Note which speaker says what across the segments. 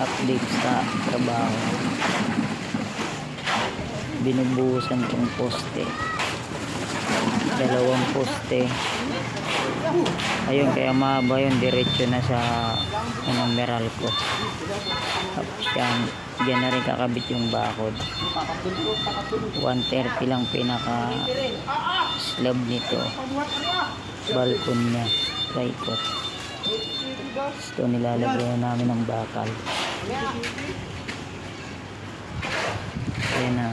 Speaker 1: update sa trabaho. Binubuhusan kong poste. Dalawang poste. Ayun kaya mahaba yun. Diretso na sa anong ko. Tapos yan dyan na rin kakabit yung bakod. 130 lang pinaka slab nito. Balkon niya. Tripod. Ito nilalagyan namin ng bakal ayan na.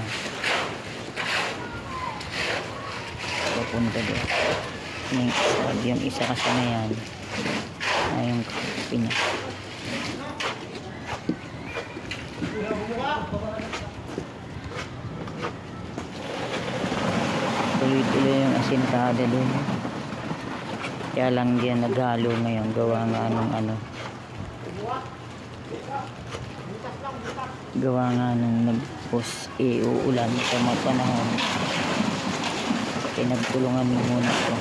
Speaker 1: Papunta doon. Yung slab yung isa kasi na yan. Ay yung pinya tuloy-tuloy yung asintada doon. Kaya lang diyan naghalo ngayon. Gawa nga nung ano gawa nga nung nag-post eh uulan sa mga panahon. Pinagtulungan muna ko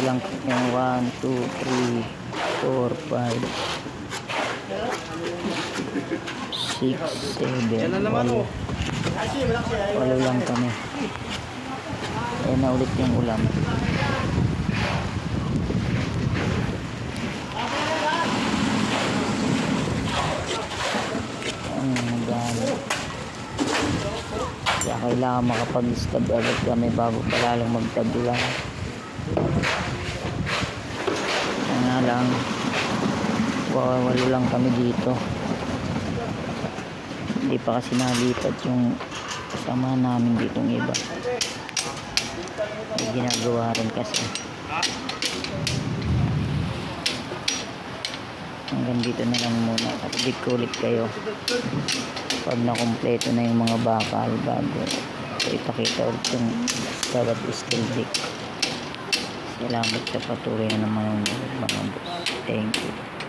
Speaker 1: ilang yung 1, 2, 3 4, 5 6, 7 walo. Walo lang kami. Eh na ulit yung ulam kailangan makapag-stab agad kami bago pa lalong magtagulan nga lang wawalo lang kami dito. Hindi pa kasi nalipat yung kasama namin ditong iba. May ginagawa rin kasi. Hanggang dito na lang muna. Update ko ulit kayo pag nakompleto na yung mga bakal bago ipakita ulit yung bawat steel deck salamat sa patuloy na naman ng mga boss. Thank you